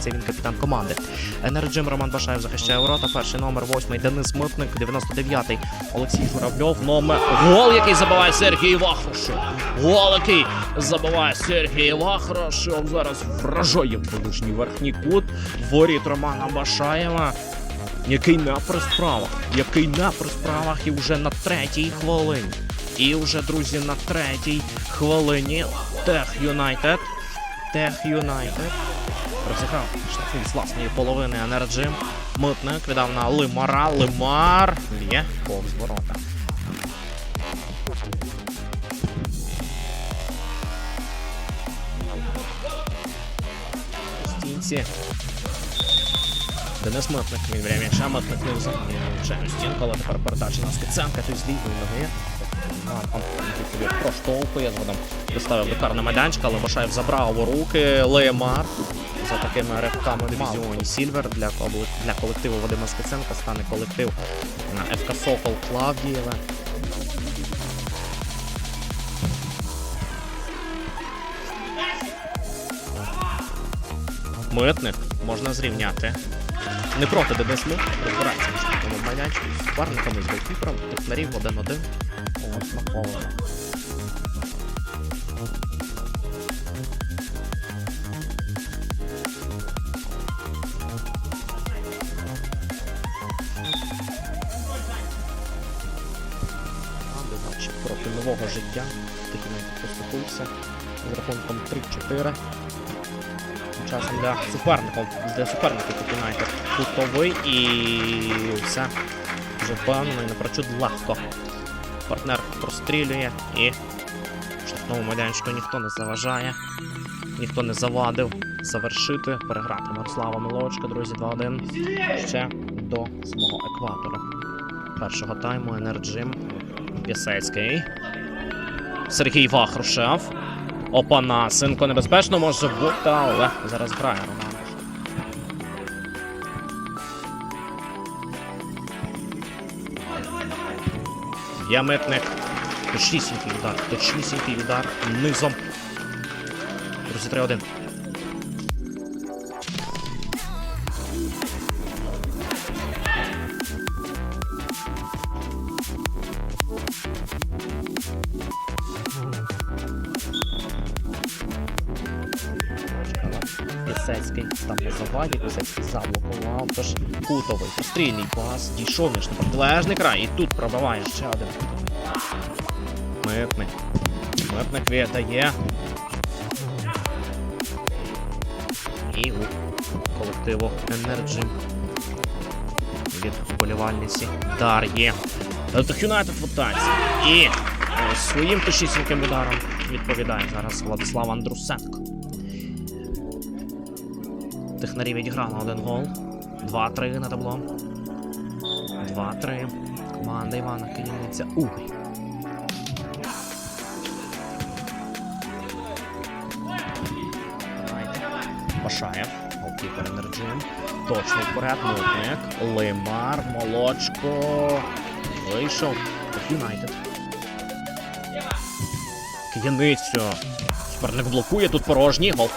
різниця, він капітан команди. Енерджим Роман Башаєв захищає ворота. Перший номер, восьмий Денис Митник, 99-й Олексій Журавльов. Номер гол, який забиває Сергій Вахрушев. Гол, який забиває Сергій Вахрушев. Зараз вражає в ближній верхній кут. Воріт Романа Башаєва. Який не при справах, який не при справах, і вже на третій хвилині. І вже, друзі, на третій хвилині Тех Юнайтед. Тех Юнайтед розіграв штрафний з власної половини Енерджим. Митник віддав на Лимара. Лимар є повз ворота. Стінці. Денис Митник він время м'яча, Митник не взагалі заміняє стінку, але тепер передача на Скиценка, ти з лівої ноги. Проштовхує, згодом доставив до карного майданчика, але Башаєв забрав у руки Лемар. За такими ривками в дивізіоні Сільвер для, для колективу Вадима Скиценка стане колектив ФК Сокол Клавдієве. Митник можна зрівняти. Не проти Денис Мит, розбирається на штрафному майданчику з голкіпером, технарів 1-1. Ось проти нового життя. Тих навіть поступився з рахунком 3-4. Тим часом для суперників, для суперників тут Юнайтед кутовий і все вже впевнено і напрочуд легко. Партнер прострілює і штрафному майданчику ніхто не заважає, ніхто не завадив завершити, переграти Мирослава Миловочка, друзі, 2-1 ще до самого екватора. Першого тайму Енерджим Пісецький. Сергій Вахрушев. Опанасенко небезпечно може бути, але зараз грає Роман. Митник. Точнісінький удар. Точнісінький удар низом. Друзі, 3-1. Пісецький там на заваді, Пісецький заблокував, тож кутовий пострільний пас, дійшов між на протилежний край, і тут пробиває ще один. Митник. Митник віддає. І у колективу Energy від вболівальниці Дар'ї. Юнайтед в атаці. І е, своїм точнісіньким ударом відповідає зараз Владислав Андрусенко. Технарі відіграли один гол. 2-3 на табло. 2-3. Команда Івана Кияниця. Угрі. Башаєв. Голкіпер Енерджим. Точно вперед. Мутник. Лимар. Молочко. Вийшов. Юнайтед. Кияницю. Суперник блокує. Тут порожній. Гол.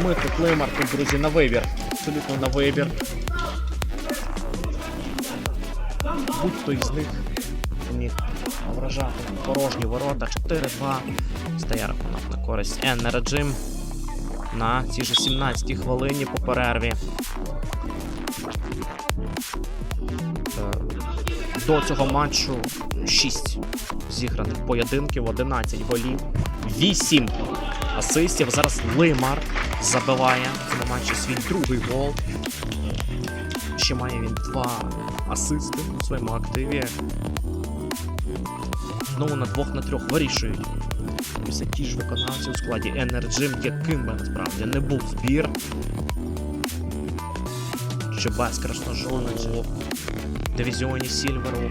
Лимар тут, друзі, на вибір. Абсолютно на вибір. Будь-хто із них міг вражати порожні ворота. 4-2. Стає рахунок на користь Енерджим на цій же 17-й хвилині по перерві. Е, До цього матчу 6 зіграних поєдинків, 11 голів, 8 асистів. Зараз Лимар забиває в матчі свій другий гол. Ще має він два асисти у своєму активі. Знову на двох на трьох вирішують. Ось ті ж виконавці у складі Energy, яким би насправді не був збір. Чи без красножовного дивізіоні Сільверу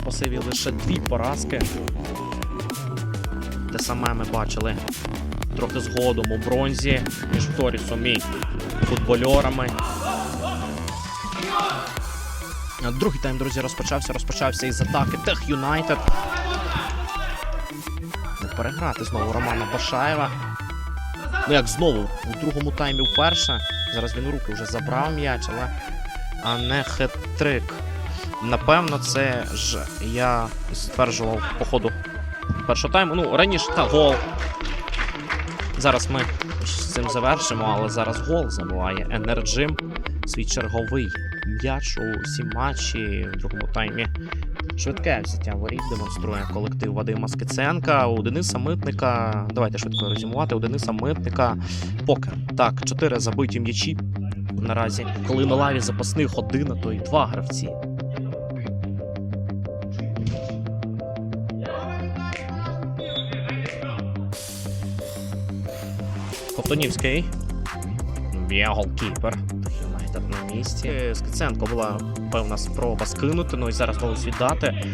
у пасиві лише дві поразки. Те саме ми бачили трохи згодом у бронзі між Торісом і футбольорами. Другий тайм, друзі, розпочався. Розпочався із атаки Тех Юнайтед. Переграти знову Романа Башаєва. Ну як знову, у другому таймі вперше. Зараз він у руки вже забрав м'яч, але. А не хет-трик. Напевно, це ж я стверджував по ходу першого тайму. Ну, раніше та гол. Зараз ми з цим завершимо, але зараз гол забуває Енерджим. Свій черговий м'яч у сім матчі в другому таймі. Швидке взяття воріт демонструє колектив Вадима Скиценка. У Дениса Митника. Давайте швидко резюмувати. У Дениса Митника покер. Так, чотири забиті м'ячі наразі. Коли на лаві запасних один, то й два гравці. Коптонівський. Є голкіпер. На місці. Скиценко була певна спроба скинути, ну і зараз можуть віддати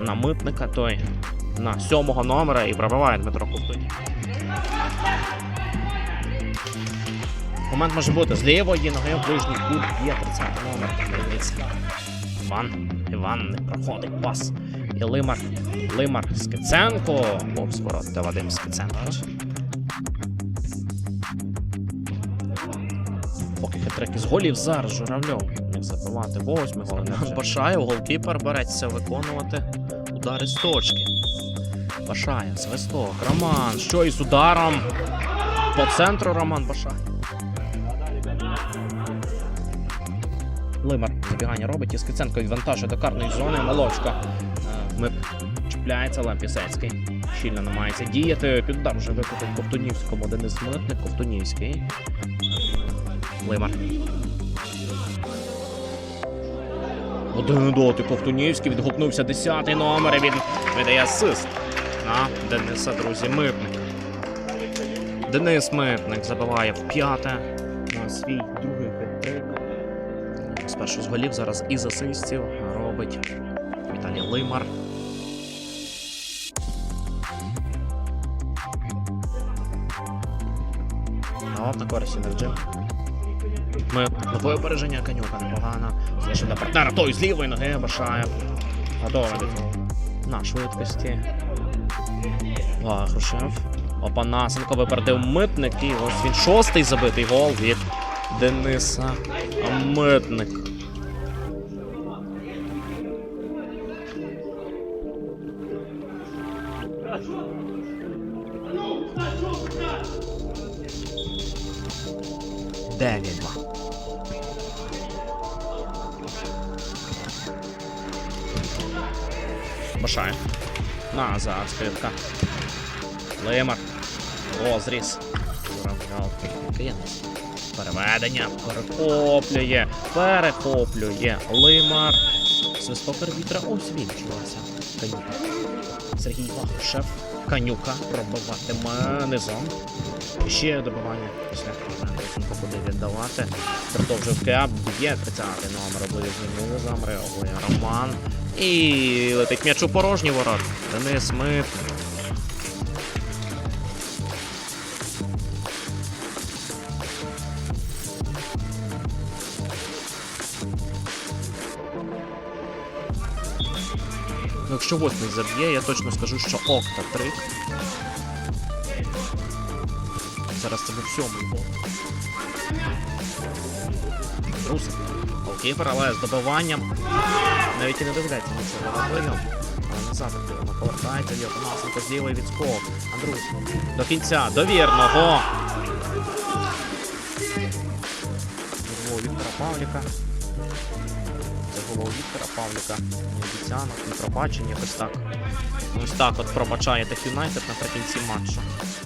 на митника той на сьомого номера і пробиває Дмитро Ковтунів. Момент може бути з лівої ноги в ближній кут є 30 номер. Іван. Іван не проходить пас. І Лимар. Лимар Скиценко. Повз ворот та Вадим Скиценко. Хитрик із голів зараз Журавльов міг забивати восьми гол. Башаєв, голкіпер береться виконувати удари з точки. Башаєв, свисток, Роман. Що із ударом? По центру Роман Башаєв. Лимар забігання робить і Скиценко відвантажує до карної зони. Молочка. Е, Ми чіпляється Лампісецький. Щільно намагається діяти. Під удар вже викотив Ковтунівському. Денис Митник, Ковтунівський. Лимар. Один доти Ковтунівський відгукнувся 10-й номер. і Він видає асист на Дениса, друзі, Митник. Денис Митник забиває в п'яте на свій другий хет-трик. Спершу з голів зараз із асистів робить Віталій Лимар. Ну, на користь Енерджим. Ми нове опереження конюка непогано. Залишив партнера той з лівої ноги башає. Цього. На швидкості. Вахрушев. Опанасенко випередив митник. І ось він шостий забитий гол від Дениса Митник. Дев'ять два. Башає. Назад скрипка. Лимар. Розріз. Журавляв. Киянець. Переведення. Перехоплює. Перехоплює. Лимар. Свисток арбітра. Ось він чувався. Канюка. Сергій Вахушев. Канюка пробиватиме низом. Ще добивання після буде віддавати. Продовжив кеп, б'є 30-й номер оближній низом, реагує Роман. І летить м'яч у порожній ворот. Денис Мит. Ну, якщо восьмий заб'є, я точно скажу, що Окта трик. Зараз це був сьомий гол. Русик. Голкіпер, але з добиванням. Навіть і не доведеться нічого робити. Але назад активно повертається Ліо Панасенко з відскок. Андрус. До кінця. Довірного. Це Віктора Павліка. Це було у Віктора Павліка. Не обіцянок, пробачення. Ось так. Ось так от пробачає Тек Юнайтед наприкінці матчу.